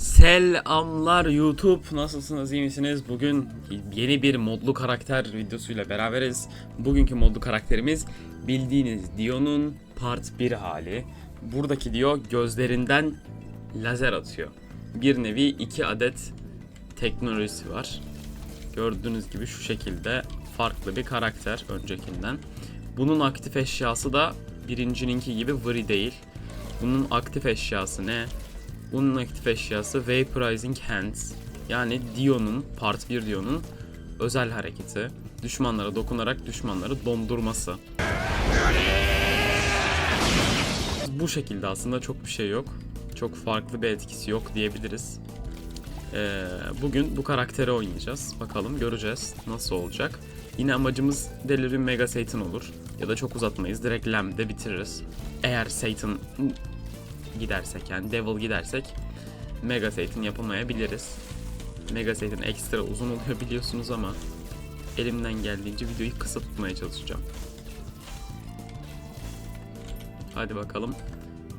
Selamlar YouTube nasılsınız iyi misiniz? Bugün yeni bir modlu karakter videosuyla beraberiz. Bugünkü modlu karakterimiz bildiğiniz Dio'nun part 1 hali. Buradaki Dio gözlerinden lazer atıyor. Bir nevi iki adet teknolojisi var. Gördüğünüz gibi şu şekilde farklı bir karakter öncekinden. Bunun aktif eşyası da birincininki gibi Vri değil. Bunun aktif eşyası ne? Bunun aktif eşyası Vaporizing Hands. Yani Dio'nun, Part 1 Dio'nun özel hareketi. Düşmanlara dokunarak düşmanları dondurması. Bu şekilde aslında çok bir şey yok. Çok farklı bir etkisi yok diyebiliriz. Ee, bugün bu karakteri oynayacağız. Bakalım göreceğiz nasıl olacak. Yine amacımız Delirium Mega Satan olur. Ya da çok uzatmayız. Direkt Lamb'de bitiririz. Eğer Satan gidersek yani Devil gidersek Mega Satan yapamayabiliriz. Mega Satan ekstra uzun oluyor biliyorsunuz ama elimden geldiğince videoyu kısa tutmaya çalışacağım. Hadi bakalım.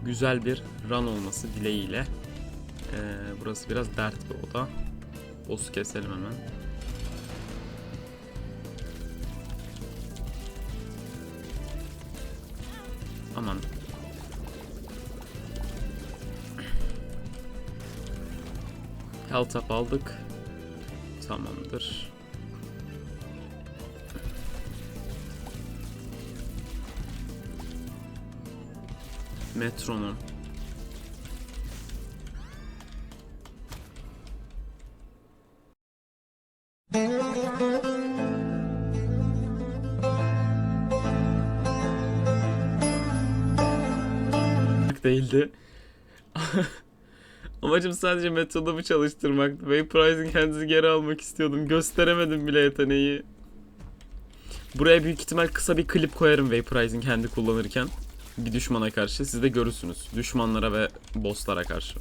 Güzel bir run olması dileğiyle. Ee, burası biraz dert bir oda. Boss'u keselim hemen. Aman Health up aldık. Tamamdır. Metronom. değildi. Amacım sadece metodumu çalıştırmaktı. Vaporizing Hands'i geri almak istiyordum. Gösteremedim bile yeteneği. Buraya büyük ihtimal kısa bir klip koyarım Vaporizing Hand'i kullanırken. Bir düşmana karşı. Siz de görürsünüz. Düşmanlara ve bosslara karşı.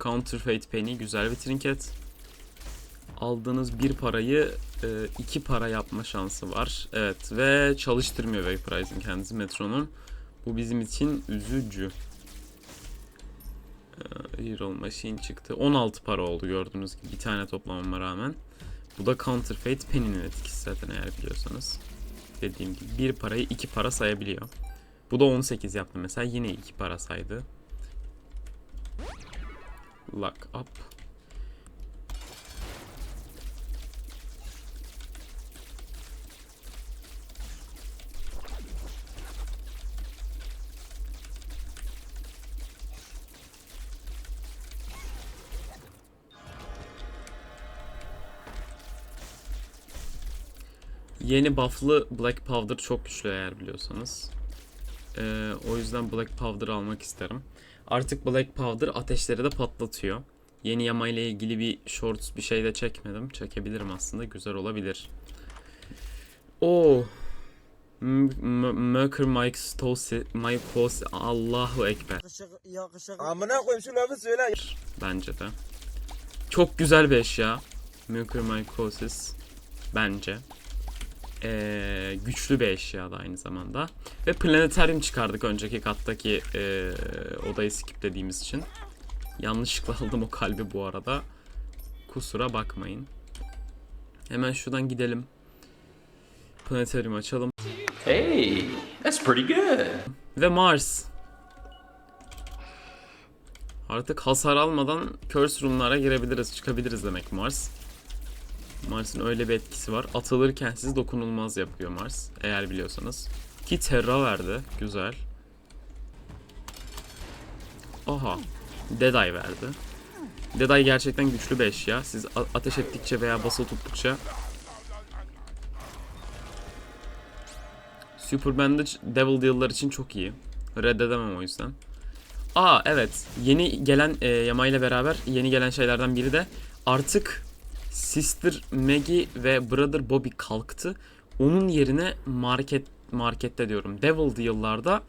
Counterfeit Penny güzel bir trinket. Aldığınız bir parayı e, iki para yapma şansı var. Evet ve çalıştırmıyor Vaporizing Hands'i metronom. Bu bizim için üzücü. E, Reroll Machine çıktı. 16 para oldu gördüğünüz gibi bir tane toplamama rağmen. Bu da Counterfeit Penny'nin etkisi zaten eğer biliyorsanız. Dediğim gibi bir parayı iki para sayabiliyor. Bu da 18 yaptı mesela yine iki para saydı. Lock up. Yeni buff'lı Black Powder çok güçlü eğer biliyorsanız. Ee, o yüzden Black Powder almak isterim. Artık Black Powder ateşleri de patlatıyor. Yeni yama ile ilgili bir shorts bir şey de çekmedim. Çekebilirim aslında. Güzel olabilir. Oo. Merker Mike Stosi, Mike Stosi, Allahu Ekber. Amına koyayım şu lafı söyle. Bence de. Çok güzel bir eşya. Merker Mycosis. Bence. Ee, güçlü bir eşya da aynı zamanda. Ve planetaryum çıkardık önceki kattaki ee, odayı skiplediğimiz için. Yanlışlıkla aldım o kalbi bu arada. Kusura bakmayın. Hemen şuradan gidelim. Planetaryum açalım. Hey, that's pretty good. Ve Mars. Artık hasar almadan curse room'lara girebiliriz, çıkabiliriz demek Mars. Mars'ın öyle bir etkisi var. Atılırken sizi dokunulmaz yapıyor Mars. Eğer biliyorsanız. Ki Terra verdi. Güzel. Oha. Deadeye verdi. Deadeye gerçekten güçlü bir eşya. Siz ateş ettikçe veya basılı tuttukça Super Bandage Devil Deal'lar için çok iyi. Reddedemem o yüzden. Aa evet. Yeni gelen e, Yama ile beraber yeni gelen şeylerden biri de artık Sister Maggie ve Brother Bobby kalktı. Onun yerine market markette diyorum. Devil Deal'larda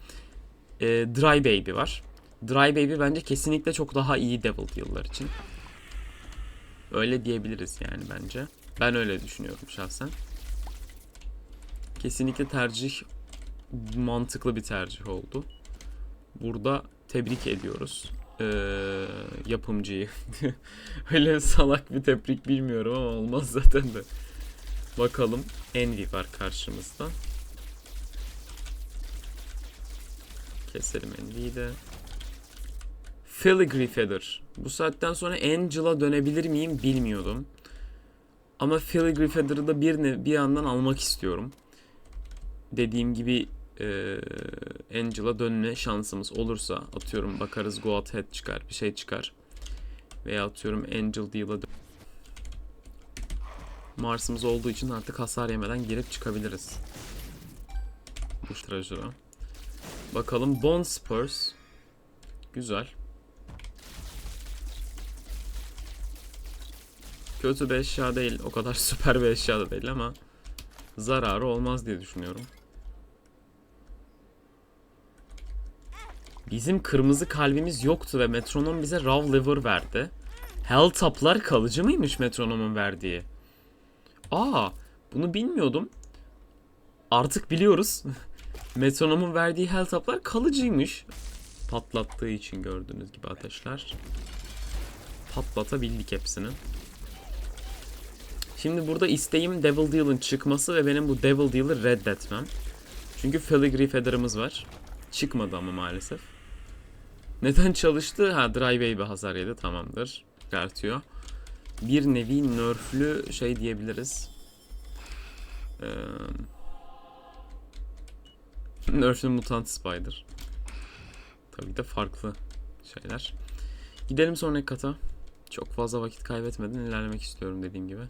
e, Dry Baby var. Dry Baby bence kesinlikle çok daha iyi Devil Deal'lar için. Öyle diyebiliriz yani bence. Ben öyle düşünüyorum şahsen. Kesinlikle tercih mantıklı bir tercih oldu. Burada tebrik ediyoruz ee, yapımcıyı. Öyle salak bir tebrik bilmiyorum ama olmaz zaten de. Bakalım Envy var karşımızda. Keselim Envy'yi de. Filigree Feather. Bu saatten sonra Angel'a dönebilir miyim bilmiyordum. Ama Filigree Feather'ı da bir, ne- bir yandan almak istiyorum. Dediğim gibi eee Angel'a dönme şansımız olursa atıyorum bakarız Go Ahead çıkar bir şey çıkar. Veya atıyorum Angel Deal'a Mars'ımız olduğu için artık hasar yemeden girip çıkabiliriz. Bu treasure'a. Bakalım Bone Spurs. Güzel. Kötü bir eşya değil. O kadar süper bir eşya da değil ama zararı olmaz diye düşünüyorum. Bizim kırmızı kalbimiz yoktu ve metronom bize Raw Liver verdi. Helltop'lar kalıcı mıymış metronomun verdiği? Aa, bunu bilmiyordum. Artık biliyoruz. metronomun verdiği Helltop'lar kalıcıymış. Patlattığı için gördüğünüz gibi ateşler. Patlatabildik hepsini. Şimdi burada isteğim Devil Deal'ın çıkması ve benim bu Devil Deal'ı reddetmem. Çünkü Filigree Feather'ımız var. Çıkmadı ama maalesef. Neden çalıştı? Ha Dry Baby hasar yedi tamamdır. Çıkartıyor. Bir nevi nerflü şey diyebiliriz. Ee, nerflü Mutant Spider. Tabii de farklı şeyler. Gidelim sonraki kata. Çok fazla vakit kaybetmeden ilerlemek istiyorum dediğim gibi.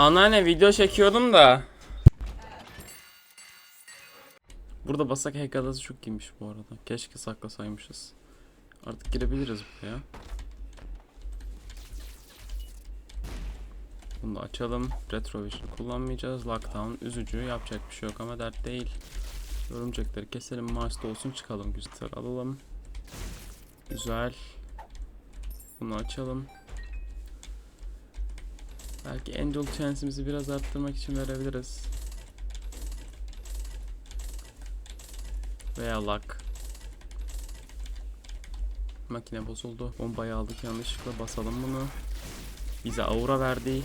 Anneanne video çekiyordum da. Burada basak heykelası çok iyiymiş bu arada. Keşke saklasaymışız. Artık girebiliriz buraya. Bunu da açalım. Retrovision kullanmayacağız. Lockdown üzücü. Yapacak bir şey yok ama dert değil. Örümcekleri keselim. Mars'ta olsun çıkalım. Güzel alalım. Güzel. Bunu açalım. Belki Angel chance'imizi biraz arttırmak için verebiliriz. Veya luck. Makine bozuldu. Bombayı aldık yanlışlıkla basalım bunu. Bize aura verdi.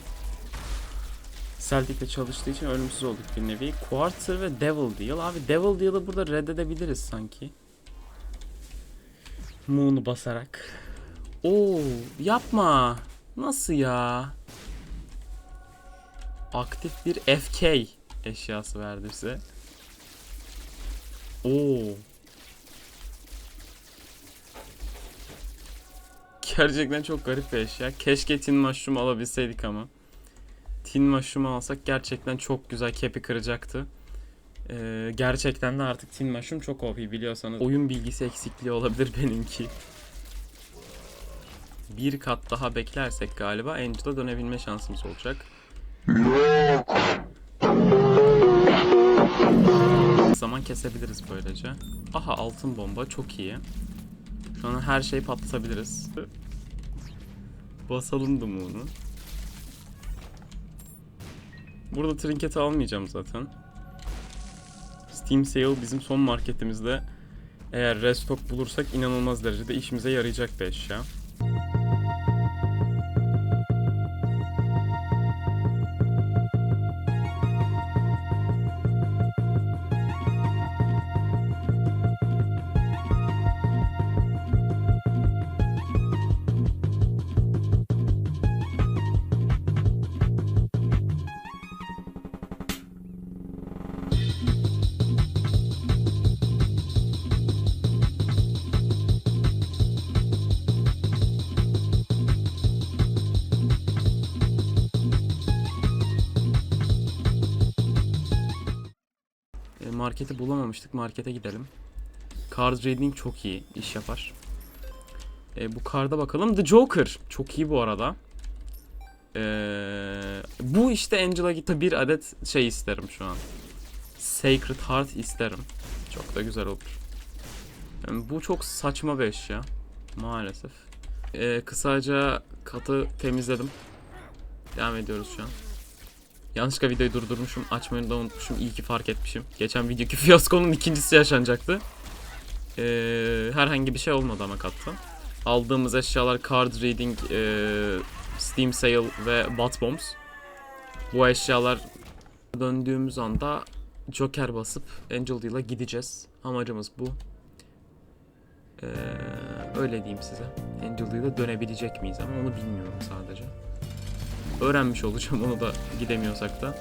Celtic'le çalıştığı için ölümsüz olduk bir nevi. Quarter ve Devil Deal. Abi Devil Deal'ı burada reddedebiliriz sanki. Moon'u basarak. Oo, yapma. Nasıl ya? Aktif bir FK eşyası verdi bize. Oo. Gerçekten çok garip bir eşya. Keşke Tin Mushroom alabilseydik ama. Tin Mushroom alsak gerçekten çok güzel kepi kıracaktı. Ee, gerçekten de artık Tin Mushroom çok OP biliyorsanız. Oyun bilgisi eksikliği olabilir benimki. Bir kat daha beklersek galiba Angel'a dönebilme şansımız olacak. Zaman kesebiliriz böylece. Aha altın bomba çok iyi. Şu an her şeyi patlatabiliriz. Basalım da bunu. Burada trinket almayacağım zaten. Steam Sale bizim son marketimizde eğer restock bulursak inanılmaz derecede işimize yarayacak bir eşya. Marketi bulamamıştık. Markete gidelim. Card Reading çok iyi. iş yapar. E, bu karda bakalım. The Joker. Çok iyi bu arada. Ee, bu işte Angela Gita bir adet şey isterim şu an. Sacred Heart isterim. Çok da güzel olur. Yani bu çok saçma bir eşya. Maalesef. Ee, kısaca katı temizledim. Devam ediyoruz şu an. Yanlışlıkla videoyu durdurmuşum. Açmayı da unutmuşum. İyi ki fark etmişim. Geçen videoki fiyaskonun ikincisi yaşanacaktı. Ee, herhangi bir şey olmadı ama katta. Aldığımız eşyalar Card Reading, ee, Steam Sale ve Bot Bombs. Bu eşyalar döndüğümüz anda Joker basıp Angel Deal'a gideceğiz. Amacımız bu. Ee, öyle diyeyim size. Angel Deal'a dönebilecek miyiz ama onu bilmiyorum sadece. Öğrenmiş olacağım onu da gidemiyorsak da.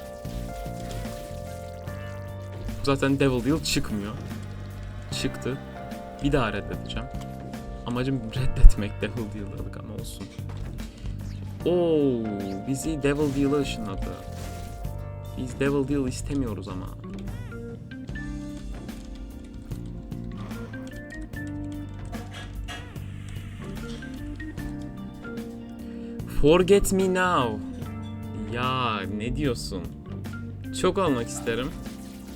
Zaten Devil Deal çıkmıyor. Çıktı. Bir daha reddedeceğim. Amacım reddetmek Devil Deal'lık ama olsun. Oo, bizi Devil Deal'a ışınladı. Biz Devil Deal istemiyoruz ama. Forget Me Now. Ya ne diyorsun? Çok almak isterim.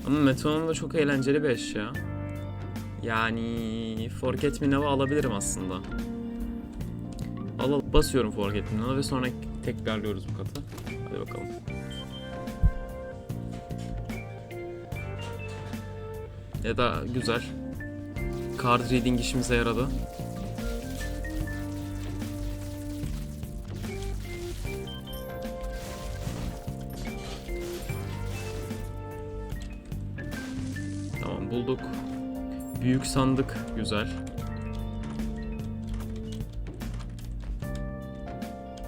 Ama Meteor'un da çok eğlenceli bir eşya. Yani Forget Me Now'ı alabilirim aslında. Al basıyorum Forget Me Now'a ve sonra tekrarlıyoruz bu katı. Hadi bakalım. Ya da güzel. Card reading işimize yaradı. Tamam bulduk. Büyük sandık güzel.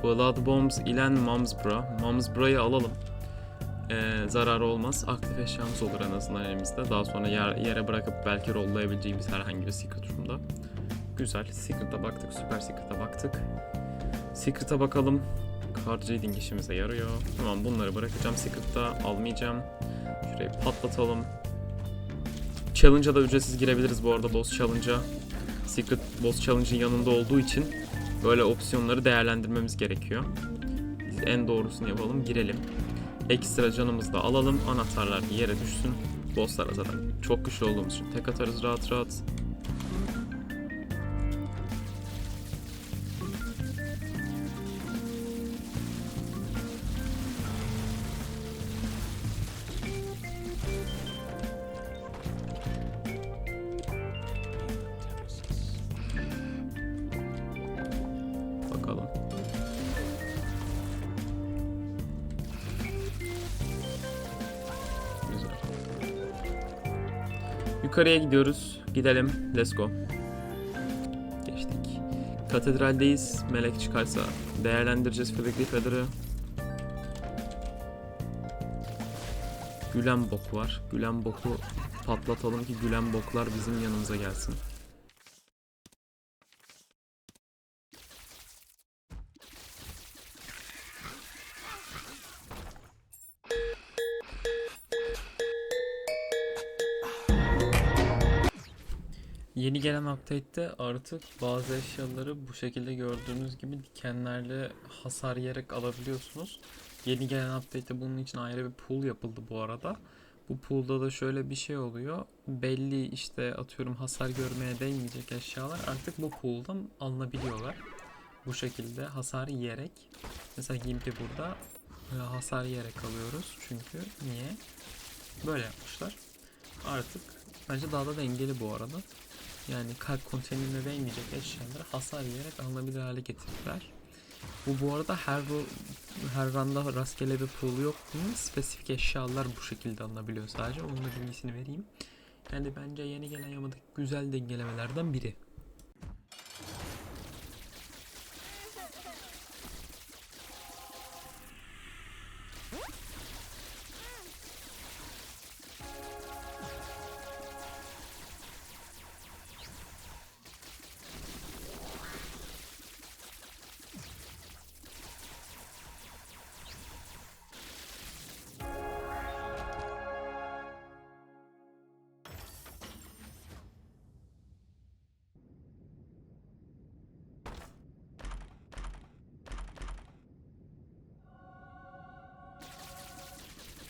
Blood Bombs ile Mumsbra. Mumsbra'yı alalım. Ee, zararı olmaz. Aktif eşyamız olur en azından elimizde. Daha sonra yer, yere bırakıp belki rollayabileceğimiz herhangi bir secret room'da. Güzel. Secret'a baktık. Süper Secret'a baktık. Secret'a bakalım. Card reading işimize yarıyor. Tamam bunları bırakacağım. Secret'ta almayacağım. Şurayı patlatalım. Challenge'a da ücretsiz girebiliriz bu arada Boss Challenge'a. Secret Boss Challenge'ın yanında olduğu için böyle opsiyonları değerlendirmemiz gerekiyor. Biz en doğrusunu yapalım, girelim. Ekstra canımızı da alalım, anahtarlar yere düşsün. Bosslara zaten çok güçlü olduğumuz için tek atarız rahat rahat. Bakalım. Yukarıya gidiyoruz. Gidelim. Let's go. Geçtik. Katedraldeyiz. Melek çıkarsa değerlendireceğiz Flickly Feather'ı. Gülen bok var. Gülen boku patlatalım ki gülen boklar bizim yanımıza gelsin. Yeni gelen update'te artık bazı eşyaları bu şekilde gördüğünüz gibi dikenlerle hasar yiyerek alabiliyorsunuz. Yeni gelen update'te bunun için ayrı bir pool yapıldı bu arada. Bu pool'da da şöyle bir şey oluyor. Belli işte atıyorum hasar görmeye değmeyecek eşyalar artık bu pool'dan alınabiliyorlar. Bu şekilde hasar yiyerek. Mesela Gimp'i burada e, hasar yiyerek alıyoruz. Çünkü niye? Böyle yapmışlar. Artık bence daha da dengeli bu arada. Yani kalp konteynerine değmeyecek eşyaları hasar yiyerek alınabilir hale getirdiler. Bu bu arada her ro- her randa rastgele bir pool yok bunun. Spesifik eşyalar bu şekilde alınabiliyor sadece. Onun da bilgisini vereyim. Yani bence yeni gelen yamadaki güzel dengelemelerden biri.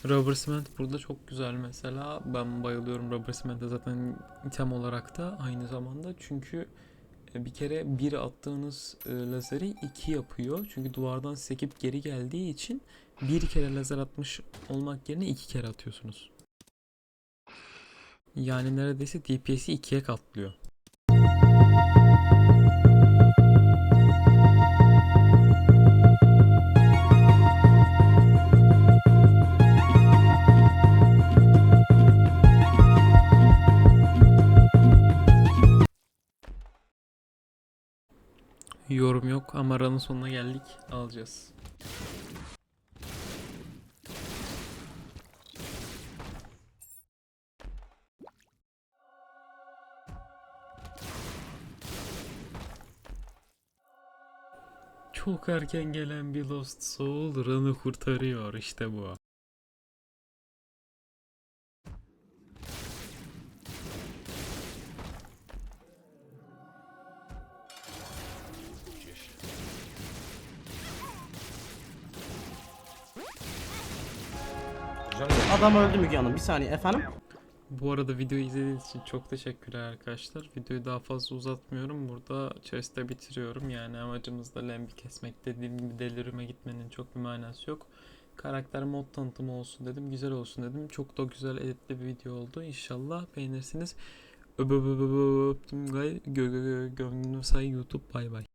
Rubber cement burada çok güzel mesela. Ben bayılıyorum rubber cement'e zaten item olarak da aynı zamanda. Çünkü e, bir kere bir attığınız e, lazeri iki yapıyor. Çünkü duvardan sekip geri geldiği için bir kere lazer atmış olmak yerine iki kere atıyorsunuz. Yani neredeyse DPS'i ikiye katlıyor. Yorum yok ama aranın sonuna geldik. Alacağız. Çok erken gelen bir Lost Soul Run'ı kurtarıyor işte bu. Adam öldü Müge Hanım. Bir saniye efendim. Bu arada videoyu izlediğiniz için çok teşekkürler arkadaşlar. Videoyu daha fazla uzatmıyorum. Burada chest'te bitiriyorum. Yani amacımız da lembi kesmek. Dediğim gibi delirime gitmenin çok bir manası yok. Karakter mod tanıtımı olsun dedim. Güzel olsun dedim. Çok da güzel editli bir video oldu. İnşallah beğenirsiniz. Öp öp öp öp öptüm gay. Gö gö gö gönlünü say YouTube. Bay bay.